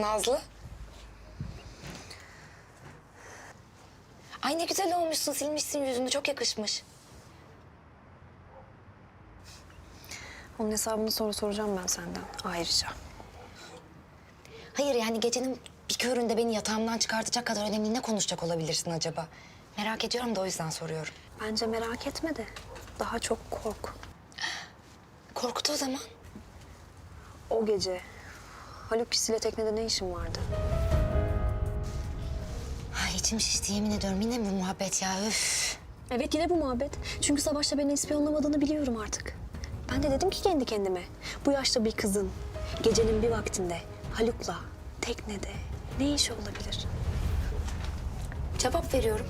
Nazlı. Ay ne güzel olmuşsun. Silmişsin yüzünü. Çok yakışmış. Onun hesabını sonra soracağım ben senden ayrıca. Hayır yani gecenin bir köründe beni yatağımdan çıkartacak kadar önemli ne konuşacak olabilirsin acaba? Merak ediyorum da o yüzden soruyorum. Bence merak etme de daha çok kork. Korkut o zaman. O gece Haluk ile teknede ne işin vardı? Ay içim şişti yemin ediyorum. Yine bu muhabbet ya? Üf. Evet yine bu muhabbet. Çünkü Savaş'ta beni ispiyonlamadığını biliyorum artık. Ben de dedim ki kendi kendime. Bu yaşta bir kızın gecenin bir vaktinde Haluk'la teknede ne işi olabilir? Cevap veriyorum.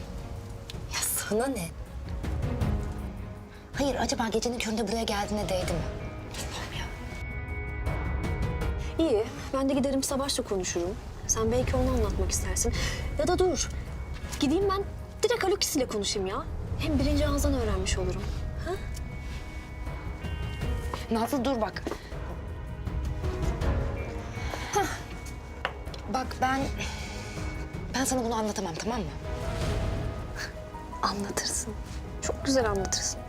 Ya sana ne? Hayır acaba gecenin köründe buraya geldiğine değdi mi? Ya. İyi, ben de giderim Savaş'la konuşurum. Sen belki onu anlatmak istersin. Ya da dur, gideyim ben direkt Haluk ile konuşayım ya. Hem birinci ağızdan öğrenmiş olurum. Ha? Nazlı dur bak. Hah. Bak ben... Ben sana bunu anlatamam tamam mı? Anlatırsın. Çok güzel anlatırsın.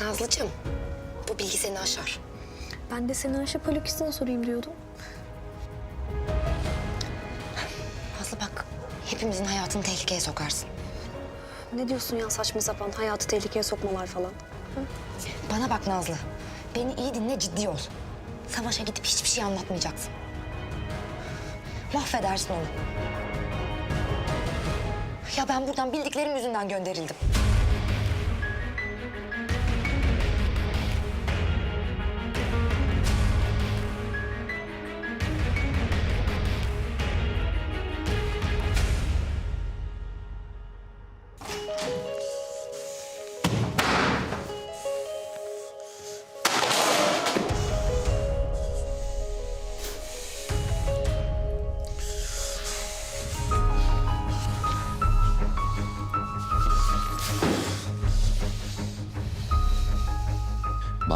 Nazlıcığım bu bilgi seni aşar. Ben de seni Ayşe Haluk sorayım diyordum. Nazlı bak hepimizin hayatını tehlikeye sokarsın. Ne diyorsun ya saçma sapan hayatı tehlikeye sokmalar falan. Bana bak Nazlı. Beni iyi dinle ciddi ol. Savaşa gidip hiçbir şey anlatmayacaksın. Mahvedersin onu. Ya ben buradan bildiklerim yüzünden gönderildim.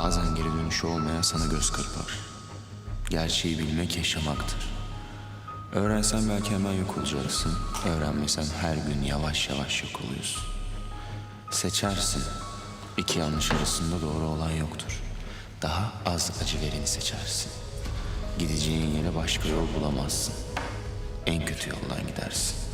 Bazen geri dönüşü olmayan sana göz kırpar. Gerçeği bilmek yaşamaktır. Öğrensen belki hemen yok olacaksın. Öğrenmesen her gün yavaş yavaş yok oluyorsun. Seçersin. İki yanlış arasında doğru olan yoktur. Daha az acı vereni seçersin. Gideceğin yere başka yol bulamazsın. En kötü yoldan gidersin.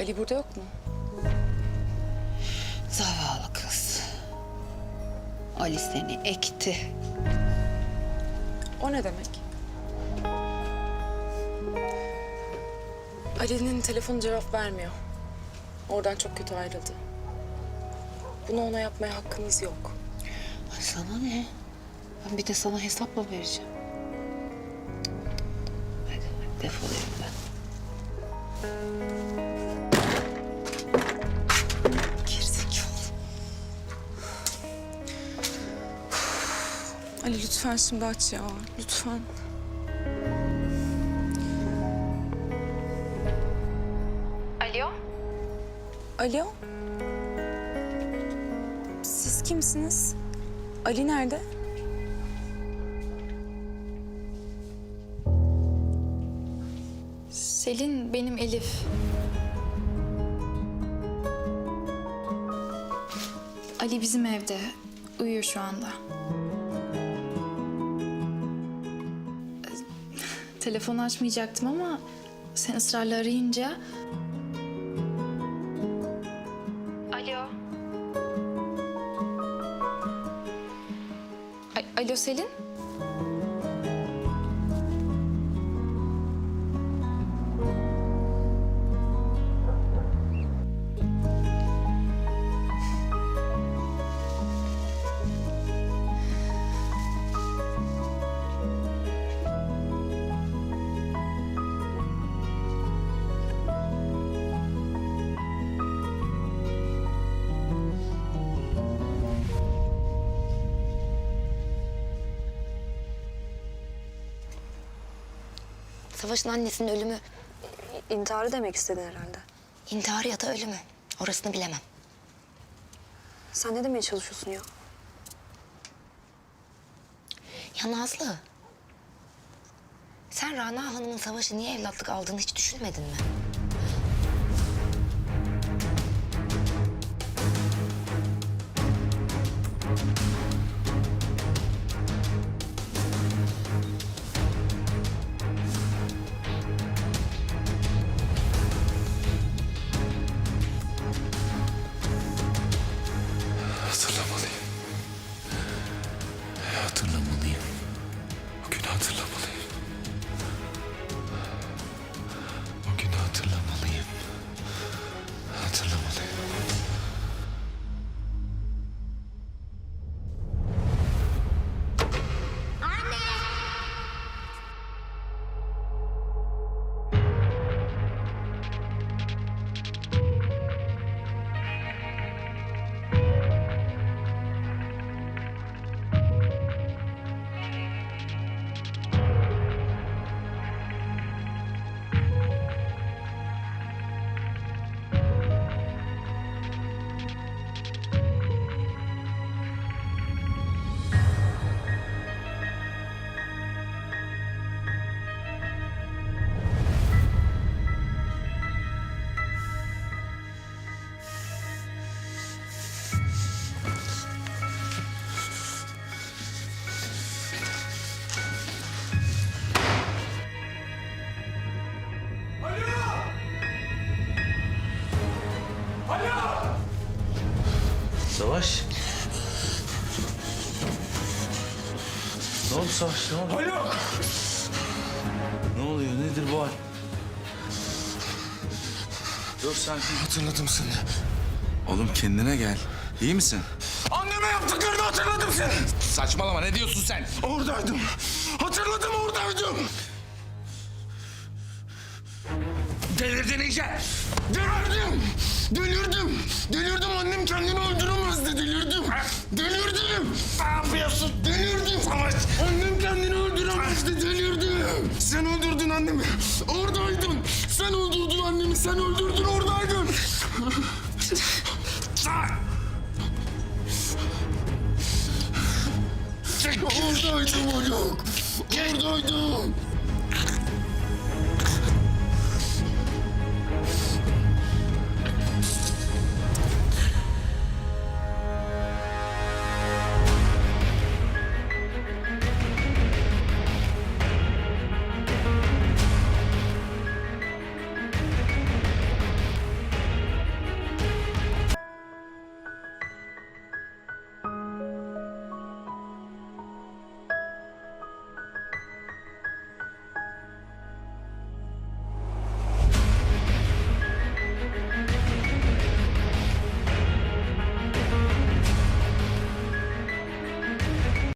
Ali burada yok mu? Zavallı kız. Ali seni ekti. O ne demek? Ali'nin telefonu cevap vermiyor. Oradan çok kötü ayrıldı. Bunu ona yapmaya hakkınız yok. Ay sana ne? Ben bir de sana hesap mı vereceğim? Hadi, hadi defolayım ben. Ali lütfen şimdi aç ya. Lütfen. Alo? Alo? Siz kimsiniz? Ali nerede? Selin benim Elif. Ali bizim evde. Uyuyor şu anda. Telefonu açmayacaktım ama sen ısrarla arayınca... Alo. A- Alo Selin? Savaş'ın annesinin ölümü İntiharı demek istedin herhalde. intihar ya da ölümü. Orasını bilemem. Sen ne demeye çalışıyorsun ya? Ya Nazlı. Sen Rana Hanım'ın Savaş'ı niye evlatlık aldığını hiç düşünmedin mi? Savaş. Ne oldu Savaş? Ne oldu? Haluk! Ne oluyor? Nedir bu hal? Dur sakin. Hatırladım seni. Oğlum kendine gel. İyi misin? Anneme yaptıklarını hatırladım seni. Saçmalama ne diyorsun sen? Oradaydım. Hatırladım oradaydım. Delirdin iyice. Delirdim. Delirdim. Delirdim. Annem kendini öldüremezdi. Delirdim. Delirdim. Ne yapıyorsun? Delirdim. Savaş. Annem kendini öldüremezdi. Delirdim. Sen öldürdün annemi. Oradaydın. Sen öldürdün annemi. Sen öldürdün. Oradaydın. Oradaydım Haluk. Oradaydım.